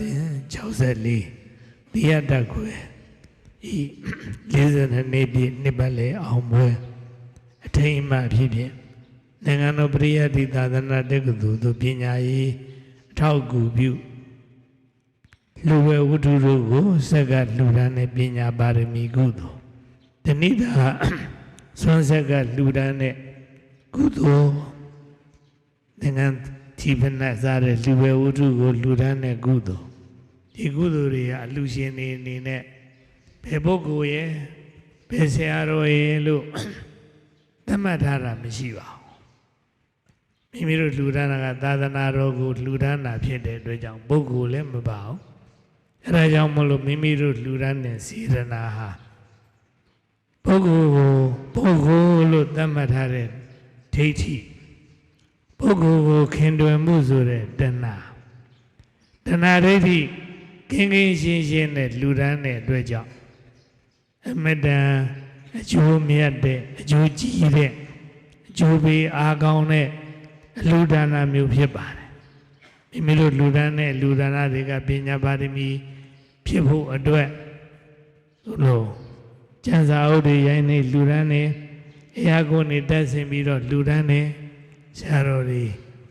စဉ်64တိယတတ်ခွေဤ42နှစ်ပြည့်နှစ်ပတ်လေအောင်ပွဲအထိမ်းအမှတ်အဖြစ်ဖြင့်နိုင်ငံတော်ပရိယတ်တိသာသနာတက္ကသိုလ်သို့ပညာရေးအထောက်အကူပြုလူဝဲဝတ္ထုတို့ကိုစက်ကလူဒန်းတဲ့ပညာပါရမီကုသိုလ်တဏိတာဆွမ်းဆက်ကလူဒန်းတဲ့ကုသိုလ်နိုင်ငံဒီဖနစားတဲ့လူဝဲဝတ္ထုကိုလူဒန်းတဲ့ကုသိုလ် ဒီကုသိုလ်တွေကအလူရှင်တွေအနေနဲ့ဘယ်ပုဂ္ဂိုလ်ရဲ့ဘယ်ဆရာတော်ရဲ့လို့သတ်မှတ်ထားတာမရှိပါဘူးမိမိတို့လှူဒါန်းတာကသာသနာတော်ကိုလှူဒါန်းတာဖြစ်တဲ့အတွက်ကြောင့်ပုဂ္ဂိုလ်လည်းမပါဘူးအဲဒါကြောင့်မလို့မိမိတို့လှူဒါန်းတဲ့စေရနာဟာပုဂ္ဂိုလ်ကိုပုဂ္ဂိုလ်လို့သတ်မှတ်ထားတဲ့ဒိဋ္ဌိပုဂ္ဂိုလ်ကိုခင်တွယ်မှုဆိုတဲ့တဏှာတဏှာဒိဋ္ဌိ ကင်းကင်းရှင်းရှင်းနဲ့လှူဒါန်းတဲ့အတွက်ကြောင့်အမတန်အကျိုးမြတ်တဲ့အကျိုးကြီးတဲ့အကျိုးပေးအားကောင်းတဲ့အလှူဒါနမျိုးဖြစ်ပါတယ်မိမိတို့လှူဒါန်းတဲ့လှူဒါနတွေကပညာပါရမီဖြစ်ဖို့အတွက်သို့လို့ကျမ်းစာအုပ်တွေရိုင်းနေလှူဒါန်းနေအရာကိုနေတက်ဆင်ပြီးတော့လှူဒါန်းနေဆရာတော်တွေ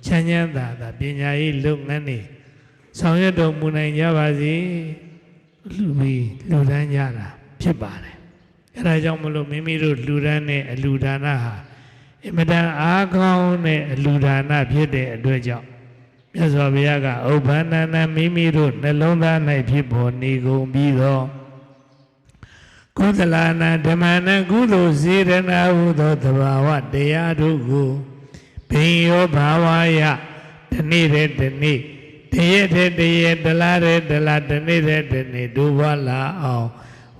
ချမ်းချမ်းသာသာပညာရေးလုပ်ငန်းတွေ ဆောင်ရွက်တော်မူနိုင်ကြပါစေလှူပြီးလှူဒန်းကြတာဖြစ်ပါတယ်အဲဒါကြောင့်မလို့မိမိတို့လှူဒန်းတဲ့အလှူဒါနဟာအင်မတန်အားကောင်းတဲ့အလှူဒါနဖြစ်တဲ့အတွက်ကြောင့်မြတ်စွာဘုရားကဥပ္ပန္နနာမိမိတို့နှလုံးသား၌ဖြစ်ပေါ်နေကုန်ပြီးတော့ကုသလနာဓမ္မနာကုသိုလ်စေရနာဟုသောတဘာဝတရားတို့ကိုဘိယောဘာဝယတနေ့တဲ့တနေ့ တရက်တဲ့တရက်တလားတဲ့တလားတနေ့တဲ့တနေ့ဒုဘလာအောင်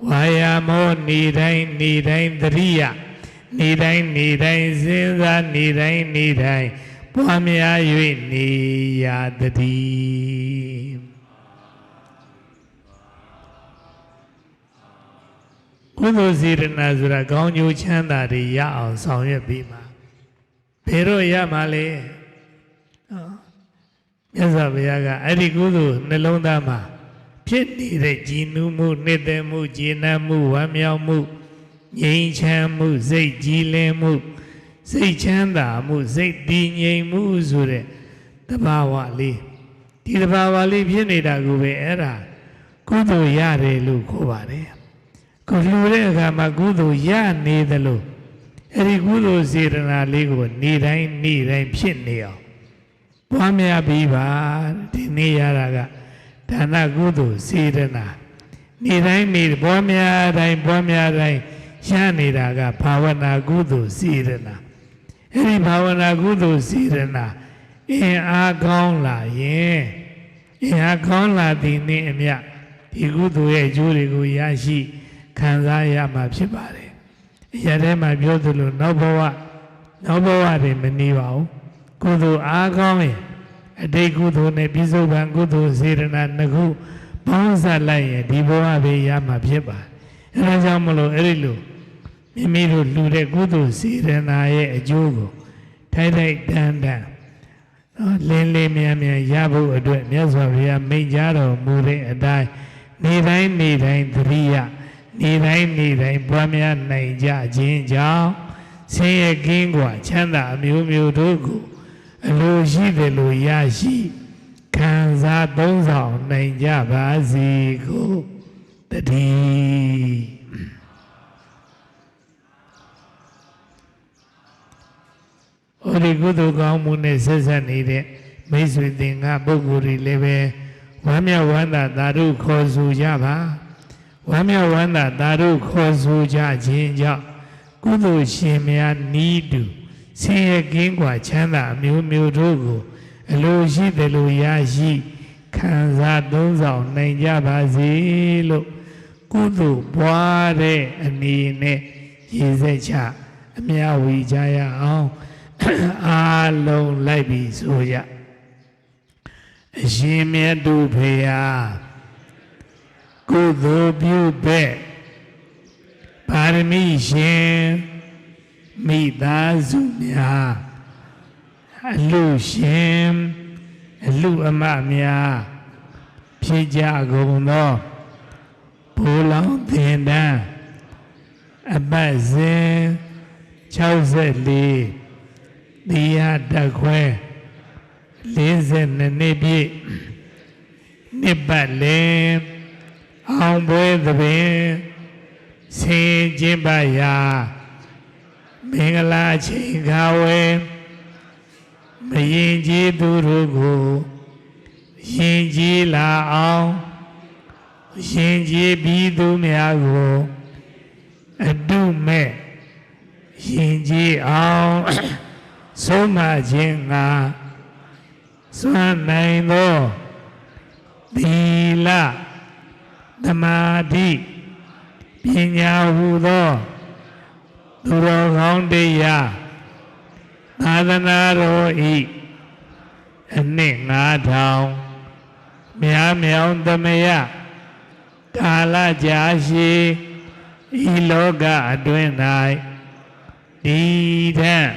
ဝါယာမောနေတိုင်းနေတိုင်းသတိယနေတိုင်းနေတိုင်းစဉ်းစားနေတိုင်းနေတိုင်းပွားများ၍နေရတည်းကုသိုလ်စေရနာဆိုတာကောင်းကျိုးချမ်းသာတွေရအောင်ဆောင်ရွက်ပြီးမှာဘယ်တော့ရမှာလဲနော် မြတ်စွာဘုရားကအဲ့ဒီကုသိုလ်နှလုံးသားမှာဖြစ်နေတဲ့ကြည်နူးမှုနှစ်သက်မှုကျေနပ်မှုဝမ်းမြောက်မှုငြိမ်းချမ်းမှုစိတ်ကြည်လင်မှုစိတ်ချမ်းသာမှုစိတ်တည်ငြိမ်မှုဆိုတဲ့တဘာဝလေးဒီတဘာဝလေးဖြစ်နေတာကိုပဲအဲ့ဒါကုသိုလ်ရတယ်လို့ခေါ်ပါတယ်ကိုလှူတဲ့အခါမှာကုသိုလ်ရနေသလိုအဲ့ဒီကုသိုလ်စေတနာလေးကို နေတိုင်းနေတိုင်းဖြစ်နေအောင် ပွားများပြီးပါဒီနေ့ရတာကဒါနကုသိုလ်စေတနာနေတိုင်းနေပွားများတိုင်းပွားများတိုင်းရနေတာကဘာဝနာကုသိုလ်စေတနာအဲ့ဒီဘာဝနာကုသိုလ်စေတနာအင်အားကောင်းလာရင်အင်အားကောင်းလာသည်နှင့်အမျှဒီကုသိုလ်ရဲ့အကျိုးတွေကိုရရှိခံစားရမှာဖြစ်ပါတယ်။အရာထဲမှာပြောသလိုနောက်ဘဝနောက်ဘဝတွေမနေပါဘူး။ ကုသိုလ်အားကောင်းရင်အတိတ်ကုသိုလ်နဲ့ပြစ္ဆုတ်ပံကုသိုလ်စေတနာနှစ်ခုပေါင်းစပ်လိုက်ရင်ဒီဘဝပဲရမှာဖြစ်ပါတယ်။အဲဒါကြောင့်မလို့အဲ့ဒီလိုမိမိတို့လှူတဲ့ကုသိုလ်စေတနာရဲ့အကျိုးကိုထိုက်ထိုက်တန်တန်နော်လင်းလေးမြန်မြန်ရဖို့အတွက်မြတ်စွာဘုရားမိန့်ကြားတော်မူတဲ့အတိုင်းနေတိုင်းနေတိုင်းသတိရနေတိုင်းနေတိုင်းပွားများနိုင်ကြခြင်းကြောင့်ဆင်းရဲကင်းကွာချမ်းသာအမျိုးမျိုးတို့ကို အလိုရှိတယ်လို့ရရှိခံစားသုံးဆောင်နိုင်ကြပါစေကိုတည်းဟောဒီကုသိုလ်ကောင်းမှုနဲ့ဆက်ဆက်နေတဲ့မိတ်ဆွေသင်္ကပုဂ္ဂိုလ်တွေလည်းပဲဝမ်းမြောက်ဝမ်းသာသာဓုခေါ်ဆိုကြပါဝမ်းမြောက်ဝမ်းသာသာဓုခေါ်ဆိုကြခြင်းကြောင့်ကုသိုလ်ရှင်များနီးတူ ဆင်းရဲကင်းကွာချမ်းသာအမျိုးမျိုးတို့ကိုအလိုရှိတယ်လို့ရရှိခံစားသုံးဆောင်နိုင်ကြပါစေလို့ကုသိုလ်ပွားတဲ့အနေနဲ့ရည်စက်ချအမြဝီကြရအောင်အားလုံးလိုက်ပြီးဆိုကြအရှင်မြတ်တို့ဖေဟာကုသိုလ်ပြုပဲ့ပါရမီရှင် မိသားစုများအလူရှင်အလူအမများဖြည့်ကြကုန်သောဘိုးလောင်သင်တန်းအပတ်စဉ်64တိယတက်ခွဲ42နှစ်ပြည့်နှစ်ပတ်လည်အောင်ပွဲသဘင်ဆင်ကျင်းပရာ မင်္ဂလာအချိန်ခါဝဲမရင်ကြီးသူတို့ကိုရင်ကြီးလာအောင်ရင်ကြီးပြီးသူများကိုအတုမဲ့ရင်ကြီးအောင်ဆုံးမခြင်းငါစွမ်းနိုင်သောသီလသမာဓိပညာဟုသော သူတော်ကောင်းတရားသာသနာတော်ဤအနှစ်9000မြားမြောင်သမယကာလကြာရှည်ဤလောကအတွင်း၌ဒီထက်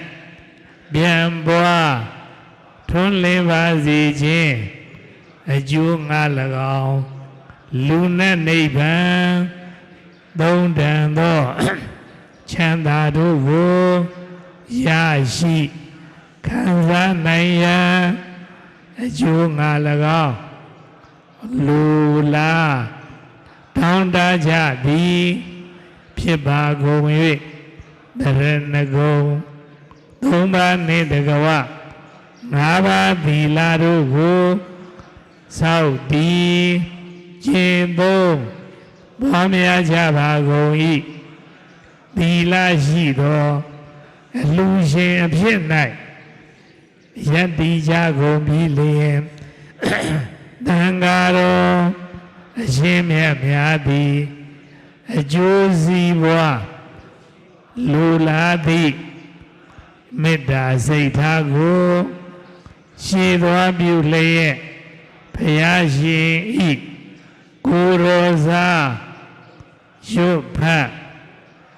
ပြန်ပွားထွန်းလင်းပါစေခြင်းအကျိုးငါ၎င်းလူနဲ့နိဗ္ဗာန်သုံးတန်သော ချမ်းသာတို့ကိုရရှိခံစားနိုင်ရန်အကျိုးငါ၎င်းလူလားတောင်းတကြသည်ဖြစ်ပါကုန်၍တရဏဂုံသုံးပါးနှင့်တကဝငါးပါးသီလတို့ကိုစောက်တည်ကျင့်သုံးပွားများကြပါကုန်၏ သီလရှိသောအလူရှင်အဖြစ်၌ယတ္တိကြကုန်ပြီလျင်တန်ဃာတော်အရှင်မြတ်များသည်အကျိုးစီးပွားလူလာသည့်မေတ္တာစိတ်ထားကိုရှည်သွားပြုလျက်ဖယားရှင်ဤကိုယ်တော်စားရွတ်ဖတ်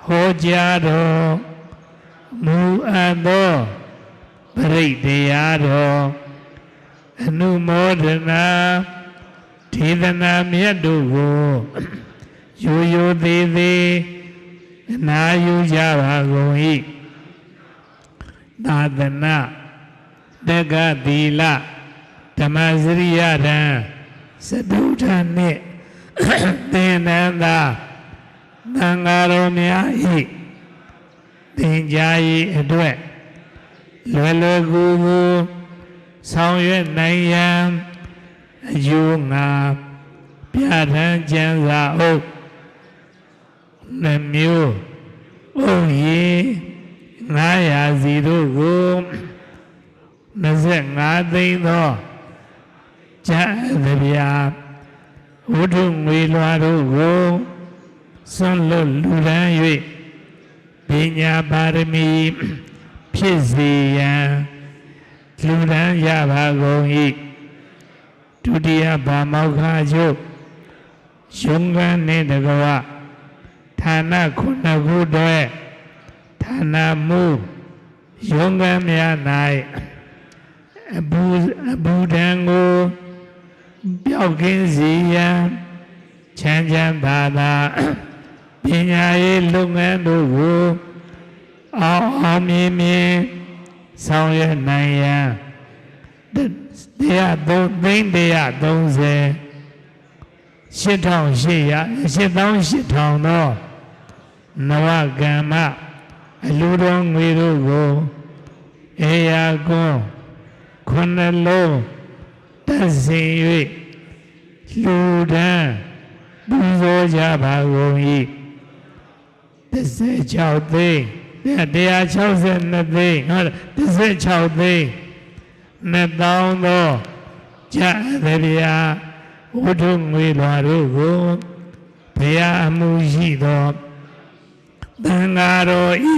ဟောကြားတော်မူအပ်သောပရိတ်တရားတော်အနုမောဒနာဒေသနာမြတ်တို့ကိုရိုးရိုးသေးသေးအနာယူကြပါကုန်၏သာသနာတက္ကသီလဓမ္မစရိယဓံစတုထနှင့်သင်္နန္တာ သံဃာတော်များဤသင်ကြား၏အတွက်လွယ်လွယ်ကူကူဆောင်ရွက်နိုင်ရန်အယုငါပြဋ္ဌာန်းကျမ်းစာအုပ်နှမျိုးအုပ်ရည်900စီတို့ကို25သိန်းသောကျမ်းသဗျာဝတ္ထုငွေလွှာတို့ကို စွန့်လွတ်လူရန်၍ပညာပါရမီဖြစ်စေရန်လူရန်ရပါကုန်၏ဒုတိယဗာမောက္ခချုပ်ယုံကန်းနှင့်တကဝဌာနခုနှစ်ခုတည်းဌာနမူယုံကန်းများ၌အဘူအဘူတံကိုပျောက်ကင်းစေရန်ချမ်းချမ်းသာသာ ပညာရေးလုပ်ငန်းတို့ကိုအောင်အောင်မြင်မြင်ဆောင်ရွက်နိုင်ရန်တရားသုံးသိန်းတရား30 8800 8800သောနဝကမ္မအလူတော်ငွေတို့ကိုအေယာကွန်းခုနှစ်လုံးတက်စင်၍လူဒန်းပူဇော်ကြပါကုန်၏ 16သိန်း162သိန်းဟုတ်16သိန်းနှစ်သောင်းသောကြသဗျာဝတ္ထုငွေလွာတို့ကိုဘုရားအမှုရှိသောသံဃာတော်ဤ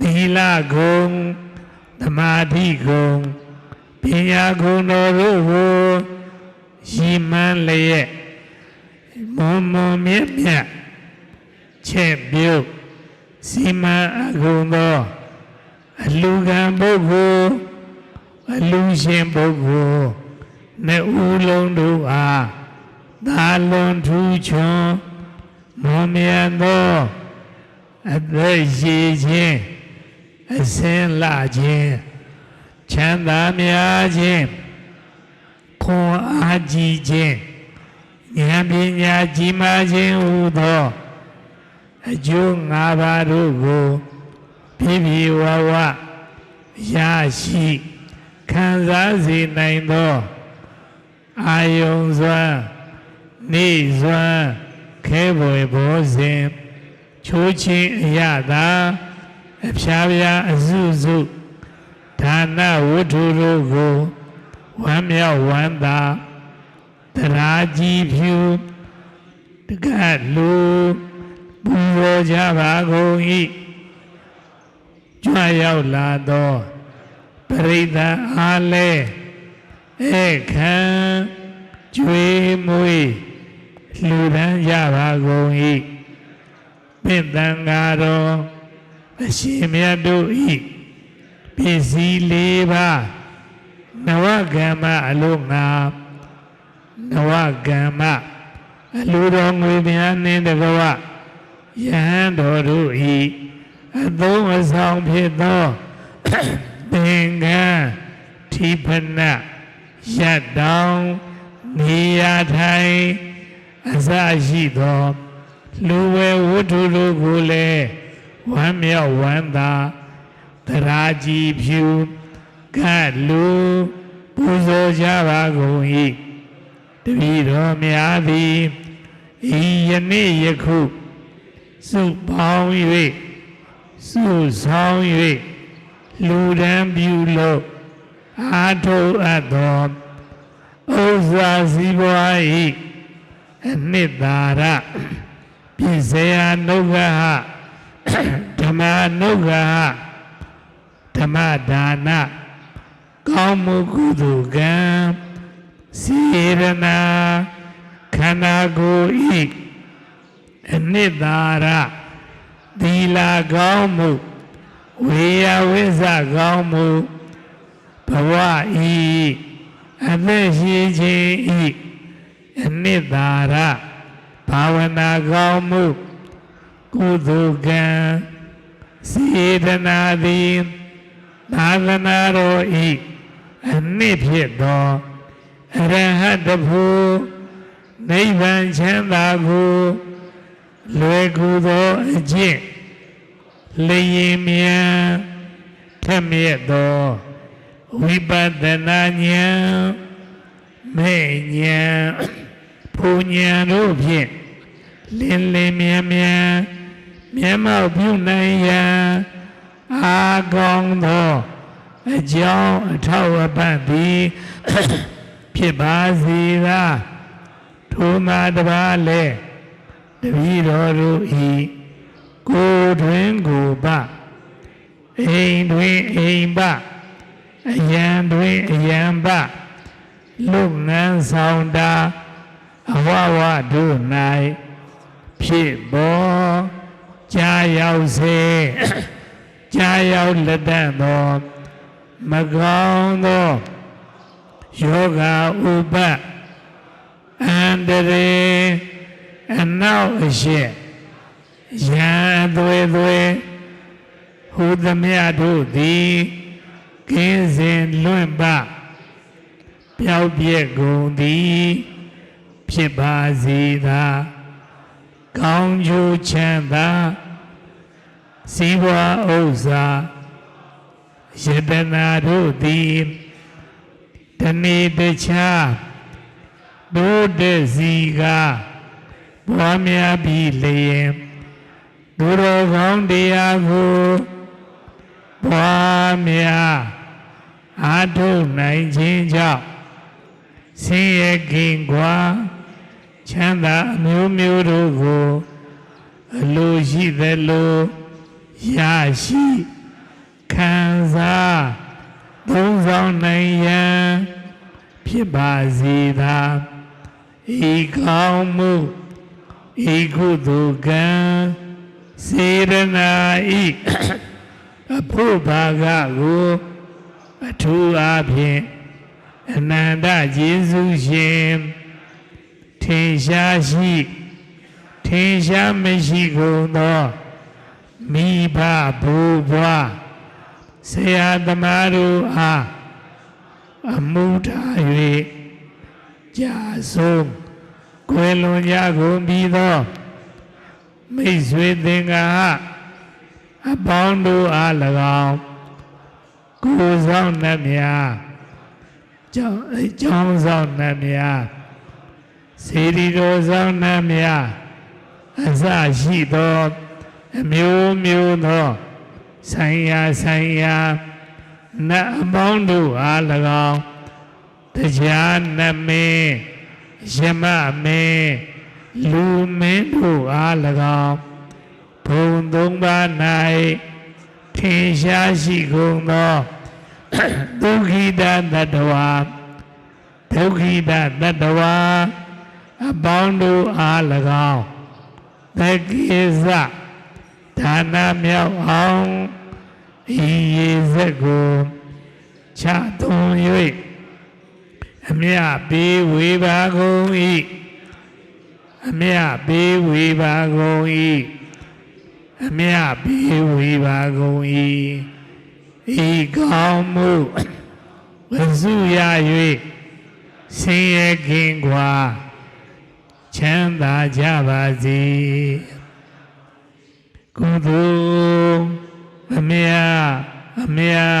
သီလဂုံသမာဓိဂုံပညာဂုံတော်တို့ကိုရှိမှန်းလျက်မွန်မွန်မြတ်မြတ် ချက်ပြုတ်စီမံအကုံသောအလူကံပုဂ္ဂိုလ်အလူရှင်ပုဂ္ဂိုလ်နှစ်ဦးလုံးတို့အားသာလွန်ထူးချွန်မွန်မြတ်သောအသက်ရှိခြင်းအစင်းလာခြင်းချမ်းသာများခြင်းခွန်အားကြီးခြင်းဉာဏ်ပညာကြီးမားခြင်းဟူသော အကျိုး၅ပါးတို့ကိုပြည့်ပြည့်ဝဝရရှိခံစားစေနိုင်သောအာယုံစွမ်းနေစွမ်းခဲပွေဘောစဉ်ချိုးချင်းအရသာအဖျားဖျားအစုစုဒါနဝတ္ထုတို့ကိုဝမ်းမြောက်ဝမ်းသာတရားကြီးဖြူတကလူ ပူဇော်ကြပါကုန်၏ကြွရောက်လာသောပရိသတ်အားလည်းဧခံကျွေးမွေးလှူဒန်းကြပါကုန်၏ပင့်တန်ဃာတော်အရှင်မြတ်တို့၏ပစ္စည်းလေးပါးနဝကမ္မအလုံးငါနဝကမ္မအလူတော်ငွေများနှင်းတကဝ ယဟန်တော်တို့၏အသုံးအဆောင်ဖြစ်သောသင်္ကန်းထိဖနရတ်တောင်နေရာထိုင်အစရှိသောလူဝဲဝတ္ထုတို့ကိုလည်းဝမ်းမြောက်ဝမ်းသာတရားကြည်ဖြူကလူပူဇော်ကြပါကုန်၏တပည့်တော်များသည်ဤယနေ့ယခု စုပေါင်း၍စုဆောင်၍လူဒန်းပြုလို့အာထုအပ်သောဥစ္စာစည်းပွား၏အနှစ်သာရပြည့်စရာနုဂဟဓမ္မနုဂဟဓမ္မဒါနကောင်းမှုကုသိုလ်ကံစေရနာခန္ဓာကိုယ်ဤ အနှစ်သာရသီလကောင်းမှုဝေယဝိဇ္ဇကောင်းမှုဘဝဤအသက်ရှိခြင်းဤအနှစ်သာရဘာဝနာကောင်းမှုကုသိုလ်ကံစေတနာသည်သာသနာတော်ဤအနှစ်ဖြစ်သောအရဟတဖို့နိဗ္ဗာန်ချမ်းသာကို လွယ်ကူသောအကျင့်လျင်မြန်ထက်မြက်သောဝိပဿနာဉာဏ်မဲ့ဉာဏ်ဖူဉာဏ်တို့ဖြင့်လင်းလင်းမြန်မြန်မျက်မှောက်ပြုနိုင်ရန်အာကောင်းသောအကြောင်းအထောက်အပံ့သည်ဖြစ်ပါစေသာထိုမှာတပါးလဲ တပည့်တော်တို့ဤကိုယ်တွင်ကိုယ်ပအိမ်တွင်အိမ်ပအယံတွင်အယံပလုပ်ငန်းဆောင်တာအဝဝတို့၌ဖြစ်ပေါ်ကြာရောက်စေကြာရောက်လက်တတ်သောမကောင်းသောယောဂဥပအန္တရေ အနောက်အရှက်ရန်အသွေးသွေးဟူသမျှတို့သည်ကင်းစင်လွင့်ပပျောက်ပြက်ကုန်သည်ဖြစ်ပါစေသာကောင်းကျိုးချမ်းသာစီးပွားဥစ္စာယတနာတို့သည်တနေ့တခြားဒုတစီက ပွားများပြီးလျင်သူတော်ကောင်းတရားကိုပွားများအားထုတ်နိုင်ခြင်းကြောင့်ဆင်းရဲခင်ကွာချမ်းသာအမျိုးမျိုးတို့ကိုအလိုရှိသလိုရရှိခံစားသုံးဆောင်နိုင်ရန်ဖြစ်ပါစေသာဤကောင်းမှု ဤကုသိုလ်ကံစေရနာဤအဖို့ဘာကကိုအထူးအားဖြင့်အနန္တယေရှုရှင်ထင်ရှားရှိထင်ရှားမရှိကုန်သောမိဘဘိုးဘွားဆရာသမားတို့အားအမှုထား၍ကြာဆုံး ကွယ်လွန်ကြကုန်ပြီးသောမိတ်ဆွေသင်္ကာအပေါင်းတို့အား၎င်းကိုယ်ဆောင်နှမြကျောင်းအကျောင်းဆောင်နှမြစေတီတော်ဆောင်နှမြအစရှိသောအမျိုးမျိုးသောဆိုင်ရာဆိုင်ရာနတ်အပေါင်းတို့အား၎င်းတရားနမင်း ယမမင်းလူမင်းတို့အား၎င်းဘုံသုံးပါး၌ထင်ရှားရှိကုန်သောဒုက္ခိတတတဝါဒုက္ခိတတတဝါအပေါင်းတို့အား၎င်းတကိစ္စဒါနမြောက်အောင်ဤရေစက်ကိုချသွန်၍ အမြတ်ပေးဝေပါကုန်၏အမြတ်ပေးဝေပါကုန်၏အမြတ်ပေးဝေပါကုန်၏ဤကောင်းမှုဝစုရ၍ဆင်းရဲခင်ကွာချမ်းသာကြပါစေကုသိုလ်အမြတ်အမြတ်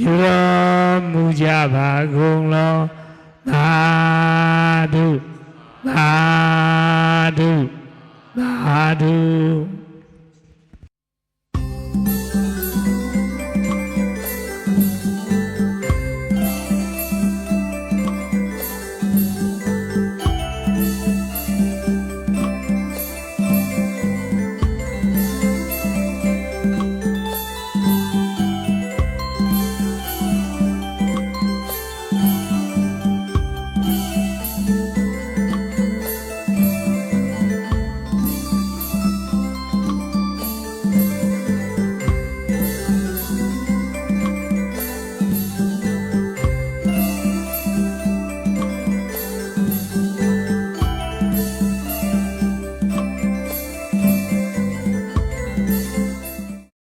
ယူတော်မူကြပါကုန်လောသာဓုသာဓုသာဓု